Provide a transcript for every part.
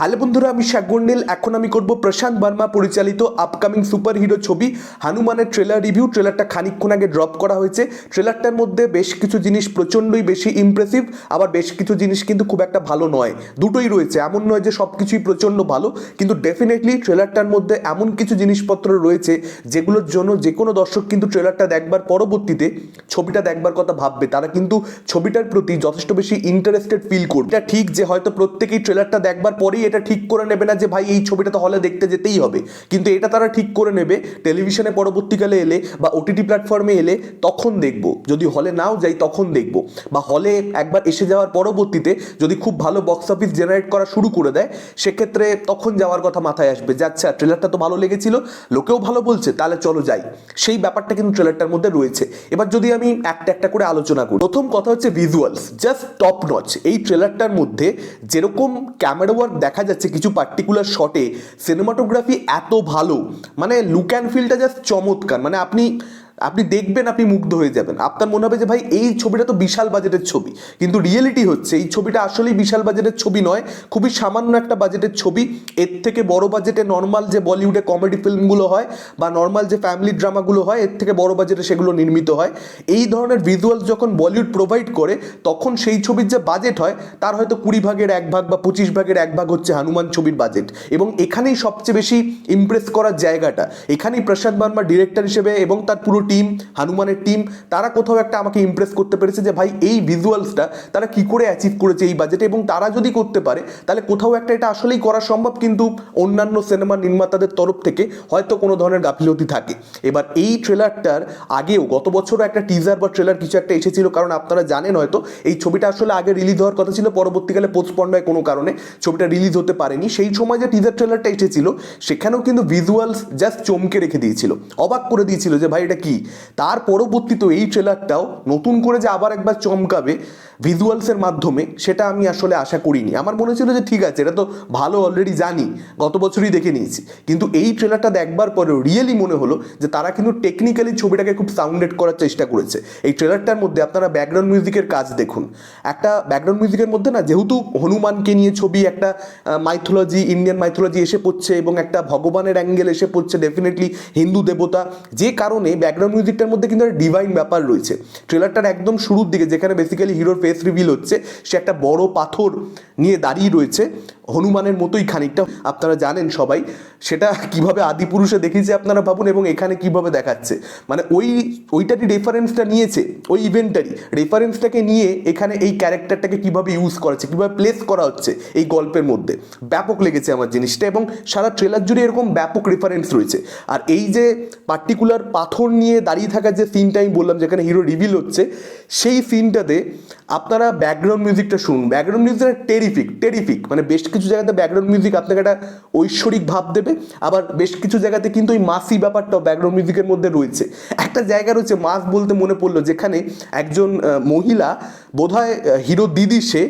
Hello বন্ধুরা, আমি শাকগন্ডিল এখন আমি করব প্রশান্ত বার্মা পরিচালিত আপকামিং সুপার হিরো ছবি। হানুমানের ট্রেলার রিভিউ ট্রেলারটা খানিক্ষণ আগে ড্রপ করা হয়েছে। ট্রেলারটার মধ্যে বেশ কিছু জিনিস প্রচণ্ডই বেশি ইমপ্রেসিভ আবার বেশ কিছু জিনিস কিন্তু খুব একটা ভালো নয়। দুটোই রয়েছে, এমন নয় যে সব কিছুই প্রচণ্ড ভালো, কিন্তু ডেফিনেটলি ট্রেলারটার মধ্যে এমন কিছু জিনিসপত্র রয়েছে, যেগুলোর জন্য যে কোনো দর্শক কিন্তু ট্রেলারটা দেখবার পরবর্তীতে ছবিটা দেখবার কথা ভাববে। তারা কিন্তু ছবিটার প্রতি যথেষ্ট বেশি ইন্টারেস্টেড ফিল করবে। এটা ঠিক যে হয়তো প্রত্যেকেই ট্রেলারটা দেখবার পরেই এটা ঠিক করে নেবে না যে ভাই এই ছবিটা তো হলে দেখতে যেতেই হবে। কিন্তু এটা তারা ঠিক করে নেবে, টেলিভিশনে পরবর্তীকালে এলে বা ওটিটি প্ল্যাটফর্মে এলে তখন দেখব। যদি হলে নাও যাই, তখন দেখব। বা হলে একবার এসে যাওয়ার পরবর্তীতে যদি খুব ভালো বক্স অফিস জেনারেট করা শুরু করে দেয়, সেক্ষেত্রে তখন যাওয়ার কথা মাথায় আসবে যে আচ্ছা ট্রেলারটা তো ভালো লেগেছিল, লোকেও ভালো বলছে, তাহলে চলো যাই। সেই ব্যাপারটা কিন্তু ট্রেলারটার মধ্যে রয়েছে। এবার যদি আমি একটা একটা করে আলোচনা করি, প্রথম কথা হচ্ছে ভিজুয়ালস জাস্ট টপ নচ এই ট্রেলারটার মধ্যে যেরকম ক্যামেরা ওয়ার্ক দেখা যাচ্ছে কিছু পার্টিকুলার শটে সিনেমাটোগ্রাফি এত ভালো। মানে লুক অ্যান্ড ফিলটা জাস্ট চমৎকার। মানে আপনি আপনি দেখবেন আপনি মুগ্ধ হয়ে যাবেন। আপনার মনে হবে যে, ভাই, এই ছবিটা তো বিশাল বাজেটের ছবি। কিন্তু রিয়েলিটি হচ্ছে, এই ছবিটা আসলেই বিশাল বাজেটের ছবি নয়, খুবই সামান্য একটা বাজেটের ছবি। এর থেকে বড় বাজেটে নর্মাল যে বলিউডে কমেডি ফিল্মগুলো হয় বা নর্মাল যে ফ্যামিলি ড্রামাগুলো হয়, এর থেকে বড় বাজেটে সেগুলো নির্মিত হয়। এই ধরনের ভিজুয়ালস যখন বলিউড প্রোভাইড করে, তখন সেই ছবির যে বাজেট হয়, তার হয়তো কুড়ি ভাগের এক ভাগ বা পঁচিশ ভাগের এক ভাগ হচ্ছে হনুমান ছবির বাজেট এবং এখানেই সবচেয়ে বেশি ইমপ্রেস করার জায়গাটা, এখানেই প্রশান্ত বার্মা ডিরেক্টর হিসেবে এবং তার পুরো টিম হনুমানের টিম তারা কোথাও একটা আমাকে ইমপ্রেস করতে পেরেছে যে ভাই, এই ভিজুয়ালসটা তারা কি করে অ্যাচিভ করেছে এই বাজেটে এবং তারা যদি করতে পারে, তাহলে কোথাও একটা এটা আসলেই করা সম্ভব কিন্তু অন্যান্য সিনেমা নির্মাতাদের তরফ থেকে হয়তো কোনো ধরনের গাফিলতি থাকে। এবার এই ট্রেলারটার আগেও গত বছরও একটা টিজার বা ট্রেলার কিছু একটা এসেছিল, কারণ আপনারা জানেন হয়তো এই ছবিটা আসলে আগে রিলিজ হওয়ার কথা ছিল, পরবর্তীকালে পোস্টপন্ড হয় কোনো কারণে ছবিটা রিলিজ হতে পারেনি। সেই সময় যে টিজার ট্রেলারটা এসেছিল, সেখানেও কিন্তু ভিজুয়ালস জাস্ট চমকে রেখে দিয়েছিল। অবাক করে দিয়েছিল যে ভাই, এটা কি? তার পরবর্তীতে এই ট্রেলারটাও নতুন করে যে আবার একবার চমকাবে ভিজুয়ালসের মাধ্যমে, সেটা আমি আসলে আশা করিনি। আমার মনে ছিল যে ঠিক আছে, এটা তো ভালো অলরেডি জানি, গত বছরই দেখে নিয়েছি। কিন্তু এই ট্রেলারটা দেখবার পরেও রিয়েলি মনে হলো যে তারা কিন্তু টেকনিক্যালি ছবিটাকে খুব সাউন্ডেড করার চেষ্টা করেছে। এই ট্রেলারটার মধ্যে আপনারা ব্যাকগ্রাউন্ড মিউজিকের কাজ দেখুন। একটা ব্যাকগ্রাউন্ড মিউজিকের মধ্যে না, যেহেতু হনুমানকে নিয়ে ছবি একটা মাইথোলজি ইন্ডিয়ান মাইথোলজি এসে পড়ছে এবং একটা ভগবানের অ্যাঙ্গেল এসে পড়ছে ডেফিনেটলি হিন্দু দেবতা, যে কারণে ব্যাকগ্রাউন্ড মিউজিকটার মধ্যে কিন্তু একটা ডিভাইন ব্যাপার রয়েছে। ট্রেলারটার একদম শুরুর দিকে যেখানে বেসিক্যালি হিরোর ফেস রিভিল হচ্ছে, সে একটা বড় পাথর নিয়ে দাঁড়িয়ে রয়েছে। হনুমানের মতোই খানিকটা। আপনারা জানেন সবাই, সেটা কীভাবে আদিপুরুষে দেখিয়েছে আপনারা ভাবুন এবং এখানে কীভাবে দেখাচ্ছে। মানে ওই, ওইটারই রেফারেন্সটা নিয়েছে, ওই ইভেন্টটারই রেফারেন্সটাকে নিয়ে এখানে এই ক্যারেক্টারটাকে কীভাবে ইউজ করাচ্ছে, কীভাবে প্লেস করা হচ্ছে এই গল্পের মধ্যে। ব্যাপক লেগেছে আমার জিনিসটা এবং সারা ট্রেলার জুড়ে এরকম ব্যাপক রেফারেন্স রয়েছে। আর এই যে পার্টিকুলার পাথর নিয়ে দাঁড়িয়ে থাকার যে সিনটা আমি বললাম, যেখানে হিরো রিভিল হচ্ছে, সেই সিনটাতে আপনারা ব্যাকগ্রাউন্ড মিউজিকটা শুনুন। ব্যাকগ্রাউন্ড মিউজিকটা টেরিফিক টেরিফিক মানে বেশ কিছু জায়গাতে ব্যাকগ্রাউন্ড মিউজিক আপনাকে একটা ঐশ্বরিক ভাব দেবে, আবার বেশ কিছু জায়গাতে কিন্তু ওই মাসি ব্যাপারটাও ব্যাকগ্রাউন্ড মিউজিকের মধ্যে রয়েছে। একটা জায়গা রয়েছে মাস বলতে মনে পড়ল, যেখানে একজন মহিলা বোধহয় হিরো দিদি সে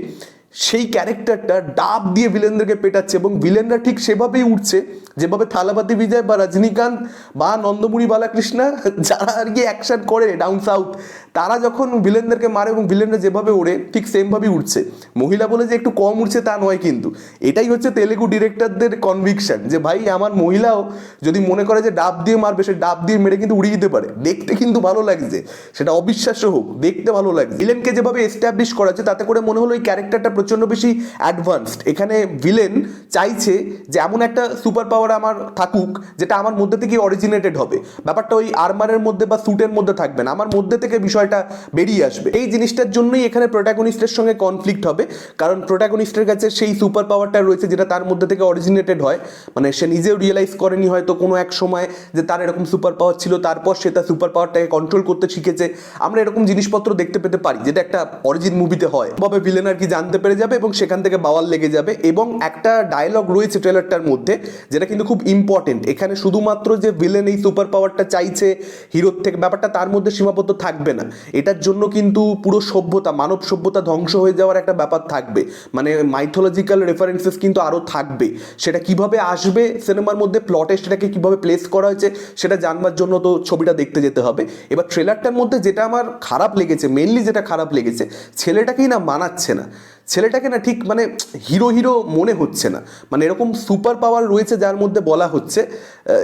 সেই ক্যারেক্টারটা ডাব দিয়ে ভিলেনদেরকে পেটাচ্ছে এবং ভিলেনরা ঠিক সেভাবেই উঠছে। যেভাবে থালাপাতি বিজয় বা রজনীকান্ত বা নন্দমুড়ি বালাকৃষ্ণা, যারা আর কি অ্যাকশন করে ডাউন সাউথ তারা যখন ভিলেনদেরকে মারে এবং ভিলেনরা যেভাবে ওড়ে, ঠিক সেমভাবেই উঠছে। মহিলা বলে যে একটু কম উঠছে তা নয় কিন্তু। এটাই হচ্ছে তেলেগু ডিরেক্টরদের কনভিকশন যে ভাই, আমার মহিলাও যদি মনে করে যে ডাব দিয়ে মারবে, সে ডাব দিয়ে মেরে কিন্তু উড়িয়ে দিতে পারে। দেখতে কিন্তু ভালো লাগছে। সেটা অবিশ্বাস্য হোক, দেখতে ভালো লাগছে। ভিলেনকে যেভাবে এস্টাবলিশ করা তাতে করে মনে হলো এই ক্যারেক্টারটা প্রচণ্ড বেশি অ্যাডভান্সড এখানে ভিলেন চাইছে যে এমন একটা সুপার পাওয়ার আমার থাকুক, যেটা আমার মধ্যে থেকে অরিজিনেটেড হবে। ব্যাপারটা ওই আর্মারের মধ্যে বা স্যুটের মধ্যে থাকবে না। আমার মধ্যে থেকে বিষয়টা বেরিয়ে আসবে। এই জিনিসটার জন্যই এখানে প্রোটাগনিস্টের সঙ্গে কনফ্লিক্ট হবে। কারণ প্রোটাগনিস্টের কাছে সেই সুপার পাওয়ারটা রয়েছে যেটা তার মধ্যে থেকে অরিজিনেটেড হয়। মানে সে নিজেও রিয়েলাইজ করেনি হয়তো কোনো এক সময় যে তার এরকম সুপার পাওয়ার ছিল, তারপর সে তার সুপার পাওয়ারটাকে কন্ট্রোল করতে শিখেছে। আমরা এরকম জিনিসপত্র দেখতে পেতে পারি, যেটা একটা অরিজিন মুভিতে হয়। ভাবে ভিলেন আর কি জানতে পেরে যাবে এবং সেখান থেকে বাওয়াল লেগে যাবে এবং একটা ডায়লগ রয়েছে ট্রেলারটার মধ্যে, যেটা কিন্তু খুব ইম্পর্টেন্ট এখানে শুধুমাত্র যে ভিলেন এই সুপার পাওয়ারটা চাইছে হিরোর থেকে, ব্যাপারটা তার মধ্যে সীমাবদ্ধ থাকবে না। এটার জন্য কিন্তু পুরো সভ্যতা, মানব সভ্যতা ধ্বংস হয়ে যাওয়ার একটা ব্যাপার থাকবে। মানে মাইথোলজিক্যাল রেফারেন্সেস কিন্তু আরও থাকবে। সেটা কীভাবে আসবে সিনেমার মধ্যে প্লটে সেটাকে কীভাবে প্লেস করা হয়েছে, সেটা জানবার জন্য তো ছবিটা দেখতে যেতে হবে। এবার ট্রেলারটার মধ্যে যেটা আমার খারাপ লেগেছে মেনলি যেটা খারাপ লেগেছে, ছেলেটাকেই না মানাচ্ছে না। ছেলেটাকে না ঠিক মানে হিরো হিরো মনে হচ্ছে না। মানে এরকম সুপার পাওয়ার রয়েছে যার মধ্যে বলা হচ্ছে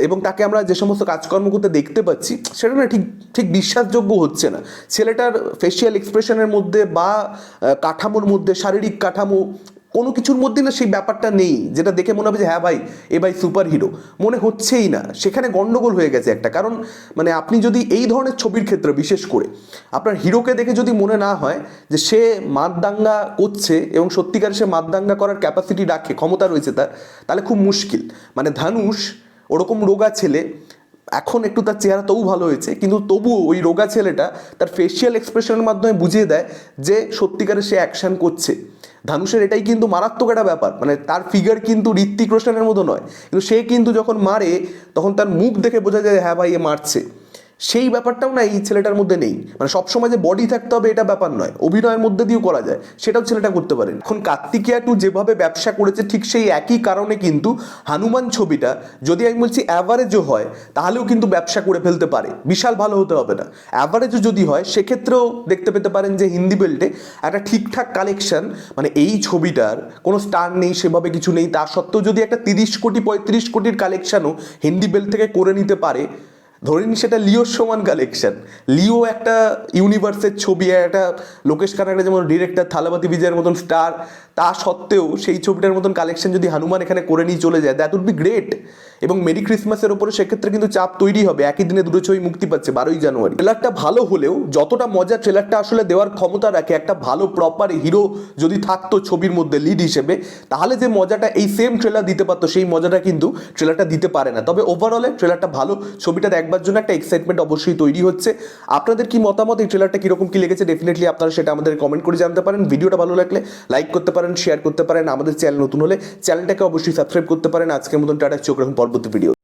এবং তাকে আমরা যে সমস্ত কাজকর্ম করতে দেখতে পাচ্ছি, সেটা না ঠিক ঠিক বিশ্বাসযোগ্য হচ্ছে না। ছেলেটার ফেসিয়াল এক্সপ্রেশনের মধ্যে বা কাঠামোর মধ্যে, শারীরিক কাঠামো কোনো কিছুর মধ্যে না সেই ব্যাপারটা নেই, যেটা দেখে মনে হবে যে হ্যাঁ ভাই, এ ভাই সুপার হিরো মনে হচ্ছেই না। সেখানে গণ্ডগোল হয়ে গেছে একটা। কারণ মানে আপনি যদি এই ধরনের ছবির ক্ষেত্রে বিশেষ করে আপনার হিরোকে দেখে যদি মনে না হয় যে সে মাতদাঙ্গা করছে এবং সত্যিকার সে মাতদাঙ্গা করার ক্যাপাসিটি রাখে, ক্ষমতা রয়েছে তার, তাহলে খুব মুশকিল। মানে ধানুষ ওরকম রোগা ছেলে, এখন একটু তার চেহারা তবু ভালো হয়েছে, কিন্তু তবুও ওই রোগা ছেলেটা তার ফেসিয়াল এক্সপ্রেশনের মাধ্যমে বুঝিয়ে দেয় যে সত্যিকারে সে অ্যাকশন করছে। ধানুষের এটাই কিন্তু মারাত্মক একটা ব্যাপার। মানে তার ফিগার কিন্তু ঋত্বিক রোশনের মতো নয়। কিন্তু সে কিন্তু যখন মারে, তখন তার মুখ দেখে বোঝা যায় হ্যাঁ ভাই, এ মারছে। সেই ব্যাপারটাও না এই ছেলেটার মধ্যে নেই। মানে সবসময় যে বডি থাকতে হবে এটা ব্যাপার নয়। অভিনয়ের মধ্যে দিয়েও করা যায়। সেটাও ছেলেটা করতে পারেন এখন কার্তিকিয়া টু যেভাবে ব্যবসা করেছে, ঠিক সেই একই কারণে কিন্তু হানুমান ছবিটা যদি আমি বলছি অ্যাভারেজও হয়, তাহলেও কিন্তু ব্যবসা করে ফেলতে পারে। বিশাল ভালো হতে হবে না। অ্যাভারেজও যদি হয়, সেক্ষেত্রেও দেখতে পেতে পারেন যে হিন্দি বেল্টে একটা ঠিকঠাক কালেকশন মানে এই ছবিটার কোনো স্টার নেই, সেভাবে কিছু নেই। তা সত্ত্বেও যদি একটা তিরিশ কোটি, পঁয়ত্রিশ কোটির কালেকশনও হিন্দি বেল্ট থেকে করে নিতে পারে ধরে নি সেটা লিওর সমান কালেকশন লিও একটা ইউনিভার্সের ছবি, একটা লোকেশ কানাকড়া যেমন ডিরেক্টর থালাবাতি বিজয়ের মতন স্টার তা সত্ত্বেও সেই ছবিটার মতন কালেকশন যদি হনুমান এখানে করে নিয়ে চলে যায় দ্যাট উড বি গ্রেট এবং মেরি ক্রিসমাসের ওপরে সেক্ষেত্রে কিন্তু চাপ তৈরি হবে। একই দিনে দুটো ছবি মুক্তি পাচ্ছে বারোই জানুয়ারি। ট্রেলারটা ভালো হলেও যতটা মজা ট্রেলারটা আসলে দেওয়ার ক্ষমতা রাখে একটা ভালো প্রপার হিরো যদি থাকতো ছবির মধ্যে লিড হিসেবে, তাহলে যে মজাটা এই সেম ট্রেলার দিতে পারতো, সেই মজাটা কিন্তু ট্রেলারটা দিতে পারে না। তবে ওভারঅলে ট্রেলারটা ভালো, ছবিটা দেখবার জন্য একটা এক্সাইটমেন্ট অবশ্যই তৈরি হচ্ছে। আপনাদের কি মতামত? এই ট্রেলারটা কীরকম, কি লেগেছে? ডেফিনেটলি আপনারা সেটা আমাদের কমেন্ট করে জানতে পারেন। ভিডিওটা ভালো লাগলে লাইক করতে পারেন শেয়ার করতে পারেন। আমাদের চ্যানেল নতুন হলে চ্যানেলটাকে অবশ্যই সাবস্ক্রাইব করতে পারেন। আজকের মতন টাটা চোখ রাখুন পরবর্তী ভিডিও